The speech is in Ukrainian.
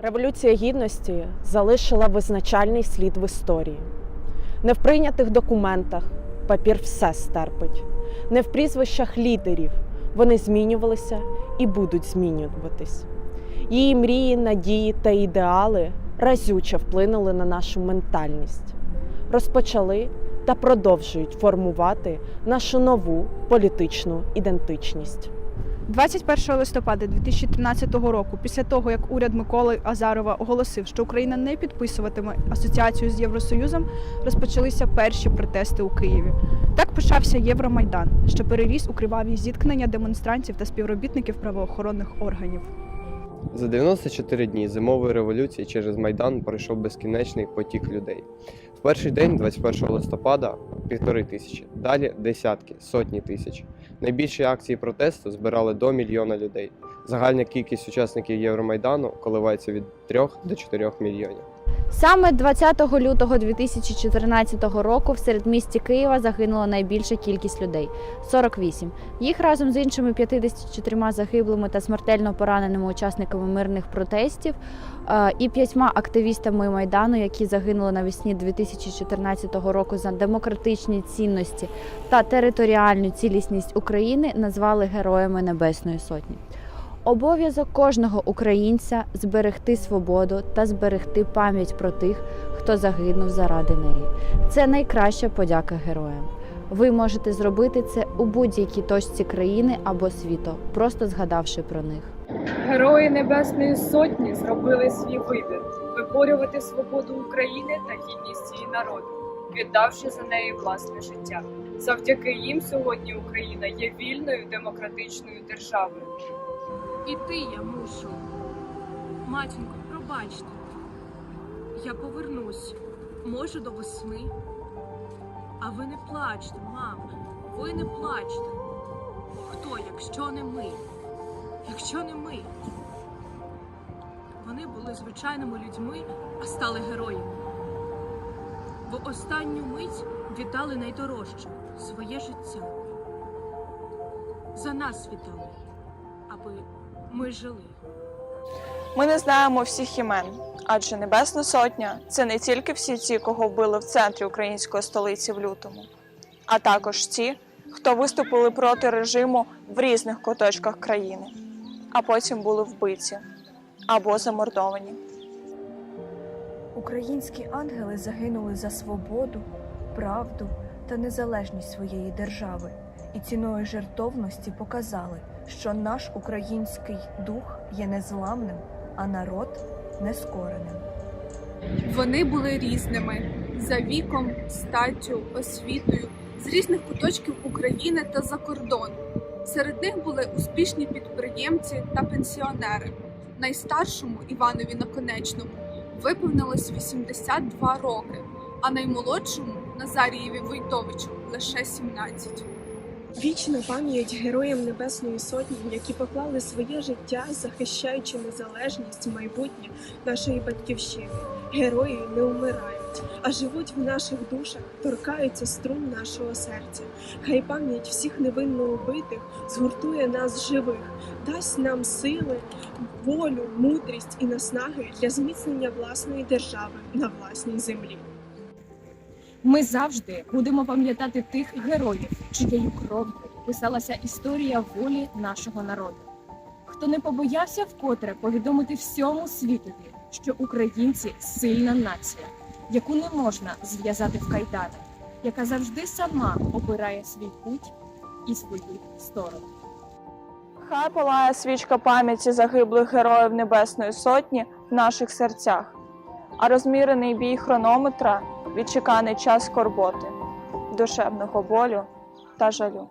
Революція гідності залишила визначальний слід в історії. Не в прийнятих документах папір все стерпить, не в прізвищах лідерів вони змінювалися і будуть змінюватись. Її мрії, надії та ідеали разюче вплинули на нашу ментальність, розпочали та продовжують формувати нашу нову політичну ідентичність. 21 листопада 2013 року, після того як уряд Миколи Азарова оголосив, що Україна не підписуватиме асоціацію з Євросоюзом, розпочалися перші протести у Києві. Так почався Євромайдан, що переріс у криваві зіткнення демонстрантів та співробітників правоохоронних органів. За 94 дні зимової революції через Майдан пройшов безкінечний потік людей. В перший день, 21 листопада, півтори тисячі, далі десятки, сотні тисяч. Найбільші акції протесту збирали до мільйона людей. Загальна кількість учасників Євромайдану коливається від 3 до 4 мільйонів. Саме 20 лютого 2014 року в середмісті Києва загинула найбільша кількість людей 48. Їх разом з іншими 54 загиблими та смертельно пораненими учасниками мирних протестів е, і п'ятьма активістами майдану, які загинули навесні 2014 року за демократичні цінності та територіальну цілісність України, назвали героями Небесної Сотні. Обов'язок кожного українця зберегти свободу та зберегти пам'ять про тих, хто загинув заради неї. Це найкраща подяка героям. Ви можете зробити це у будь-якій точці країни або світу, просто згадавши про них. Герої Небесної Сотні зробили свій вибір виборювати свободу України та гідність її народу, віддавши за неї власне життя. Завдяки їм сьогодні Україна є вільною демократичною державою. Іти я мушу. Матінко, пробачте. Я повернусь. Може, до весни. А ви не плачте, мамо. Ви не плачте. Хто, якщо не ми? Якщо не ми? Вони були звичайними людьми, а стали героями. В останню мить віддали найдорожче своє життя. За нас віддали, аби ми жили. Ми не знаємо всіх імен, адже Небесна Сотня це не тільки всі ті, кого вбили в центрі української столиці в лютому, а також ті, хто виступили проти режиму в різних куточках країни, а потім були вбиті або замордовані. Українські ангели загинули за свободу, правду та незалежність своєї держави і ціною жертовності показали, що наш український дух є незламним, а народ нескореним. Вони були різними за віком, статтю, освітою з різних куточків України та за кордон. Серед них були успішні підприємці та пенсіонери. Найстаршому Іванові Наконечному виповнилось 82 роки, а наймолодшому Назарієві Войтовичу лише 17. Вічна пам'ять героям Небесної Сотні, які поклали своє життя, захищаючи незалежність майбутнє нашої батьківщини. Герої не вмирають, а живуть в наших душах, торкаються струн нашого серця. Хай пам'ять всіх невинно убитих згуртує нас живих, дасть нам сили, волю, мудрість і наснаги для зміцнення власної держави на власній землі. Ми завжди будемо пам'ятати тих героїв, чиєю кров'ю писалася історія волі нашого народу. Хто не побоявся вкотре повідомити всьому світові, що українці сильна нація, яку не можна зв'язати в кайдани, яка завжди сама обирає свій путь і свою сторону. Хай палає свічка пам'яті загиблих героїв Небесної Сотні в наших серцях, а розмірений бій хронометра відчеканий час скорботи, душевного болю та жалю.